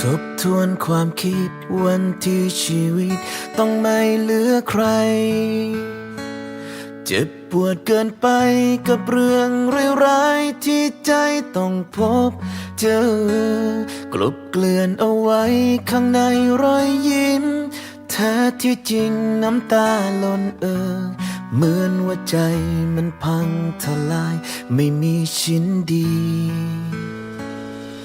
ทบทวนความคิดวันที่ชีวิต ต้องไม่เหลือใคร เจ็บปวดเกินไปกับเรื่องร้ายๆที่ใจต้องพบเจอกลบเกลื่อนเอาไว้ข้างในรอยยิ้มแท้ที่จริงน้ำตาล่นเออเหมือนว่าใจมันพังทลายไม่มีชิ้นดี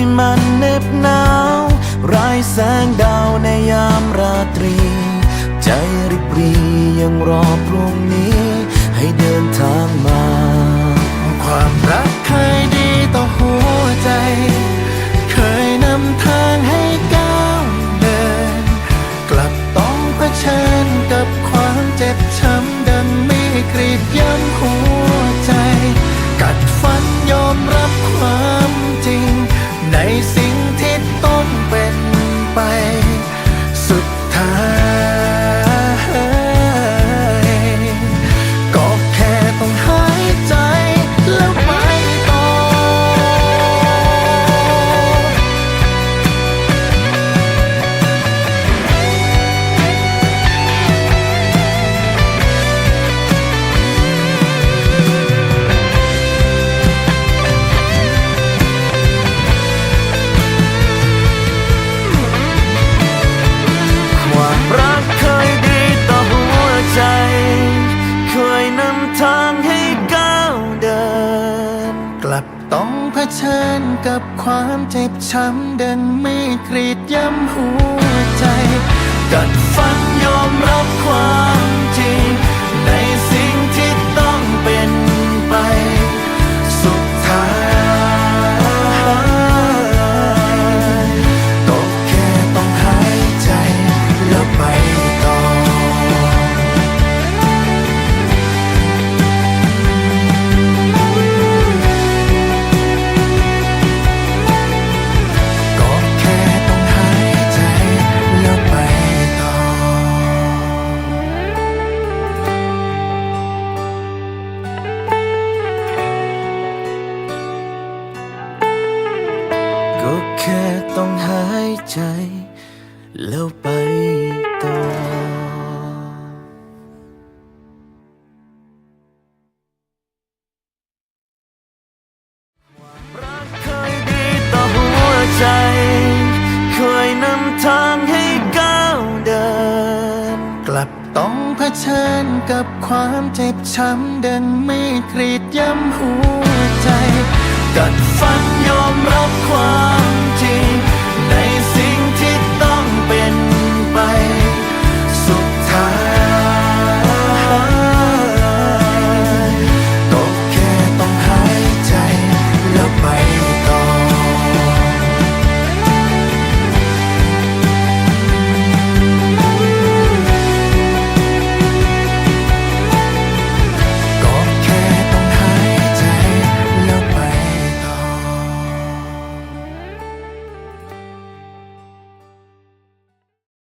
ที่มันเน็บหนาวไร้แสงดาวในยามราตรี ใจริบรียังรอพรุ่งนี้ ชิญกับความเจ็บช้ำเดินไม่กรีดย้ำหัวใจ กัดฟัน ใจ แล้วไปต่อรักเคยดีต่อหัวใจเคยนำทางให้ก้าวเดิน กลับต้องเผชิญกับความเจ็บช้ำเดินไม่กรีดย้ำหัว